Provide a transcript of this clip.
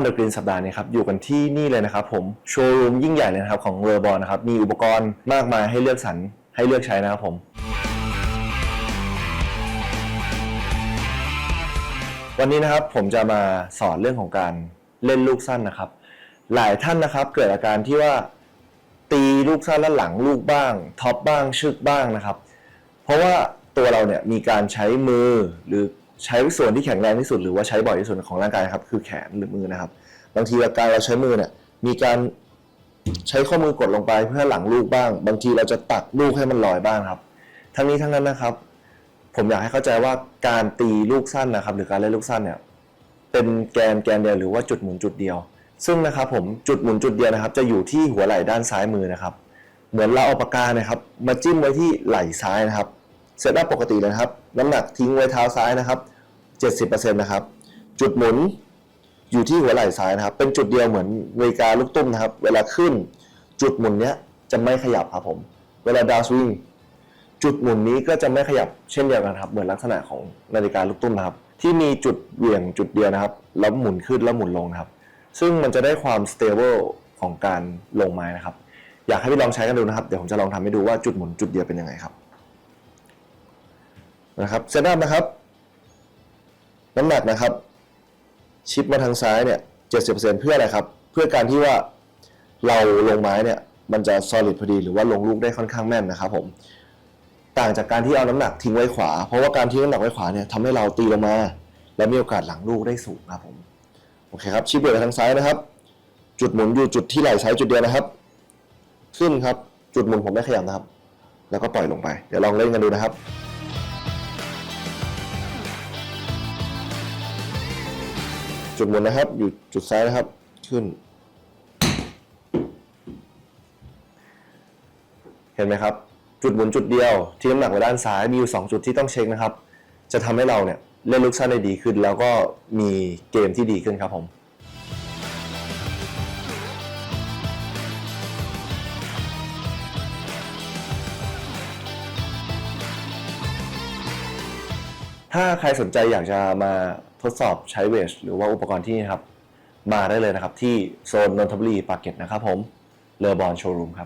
เดอะกรีนสัปดาห์นี้ครับอยู่กันที่นี่เลยนะครับผมโชว์รูมยิ่งใหญ่เลยนะครับของเรอบอลนะครับมีอุปกรณ์มากมายให้เลือกสรรให้เลือกใช้นะครับผมวันนี้นะครับผมจะมาสอนเรื่องของการเล่นลูกสั้นนะครับ หลายท่านนะครับเกิดอาการที่ว่าตีลูกสั้นแล้วหลังลูกบ้างท็อปบ้างชึกบ้างนะครับ เพราะว่าตัวเราเนี่ยมีการใช้มือหรือ ใช้ส่วนที่แข็งแรงที่สุดหรือว่าใช้บ่อยที่สุดของร่างกายครับ คือแขนหรือมือนะครับ บางทีอาการเราใช้มือเนี่ยมีการใช้ข้อมือกดลงไปเพื่อหลังลูกบ้าง บางทีเราจะตักลูกให้มันลอยบ้างครับ ทั้งนี้ทั้งนั้นนะครับ ผมอยากให้เข้าใจว่าการตีลูกสั้นนะครับ หรือการเล่นลูกสั้นเนี่ยเป็นแกนแกนเดียวหรือว่าจุดหมุนจุดเดียว ซึ่งนะครับผมจุดหมุนจุดเดียวนะครับ จะอยู่ที่หัวไหล่ด้านซ้ายมือนะครับ เหมือนเราเอาปากกานะครับ มาจิ้มไว้ที่ไหล่ซ้ายนะครับ เสร็จแล้วปกติเลยนะครับ น้ำหนักทิ้งไว้เท้าซ้ายนะครับ 70%นะครับ จุดหมุนอยู่ที่หัวไหล่ซ้ายนะครับ เป็นจุดเดียวเหมือนนาฬิกาลูกตุ้มนะครับ เวลาขึ้น จุดหมุนเนี้ยจะไม่ขยับครับผม เวลาดาวสวิงจุดหมุนนี้ก็จะไม่ขยับเช่นเดียวกันครับ เหมือนลักษณะของนาฬิกาลูกตุ้มนะครับ ที่มีจุดเหวี่ยงจุดเดียวนะครับ แล้วหมุนขึ้นแล้วหมุนลงนะครับ ซึ่งมันจะได้ความ stable ของการลงไม้นะครับ อยากให้ไปลองใช้กันดูนะครับ เดี๋ยวผมจะลองทำให้ดูว่าจุดหมุนจุดเดียวเป็นยังไงครับ นะครับเซตอัพนะครับ น้ำหนักนะครับ ชิปมาทางซ้ายเนี่ย70%เพื่ออะไรครับ เพื่อการที่ว่าเราลงไม้เนี่ยมันจะ solid พอดีหรือว่าลงลูกได้ค่อนข้างแม่นนะครับผมต่างจากการที่เอาน้ำหนักทิ้งไว้ขวา เพราะว่าการทิ้งน้ำหนักไว้ขวาเนี่ยทำให้เราตีลงมา และมีโอกาสหลังลูกได้สูงครับผมโอเคครับชิปเบรกไปทางซ้ายนะครับ จุดหมุนอยู่จุดที่ไหล่ซ้ายจุดเดียวนะครับ ขึ้นครับจุดหมุนผมไม่ขยับนะครับ แล้วก็ปล่อยลงไป เดี๋ยวลองเล่นกันดูนะครับ จุดหมุนนะครับ อยู่จุดซ้ายนะครับ ขึ้น เห็นไหมครับ จุดหมุนจุดเดียว ที่น้ำหนักไว้ด้านซ้ายมีอยู่ 2 จุดที่ต้องเช็คนะครับ จะทำให้เราเนี่ยเล่นลูกสั้นได้ดีขึ้น แล้วก็มีเกมที่ดีขึ้นครับผมถ้าใครสนใจอยากจะมา ทดสอบใช้เวชหรือว่าอุปกรณ์ที่นี่ครับ มาได้เลยนะครับ ที่โซนนนทบุรีปากเกร็ดนะครับผมเลอบอลโชว์รูมครับ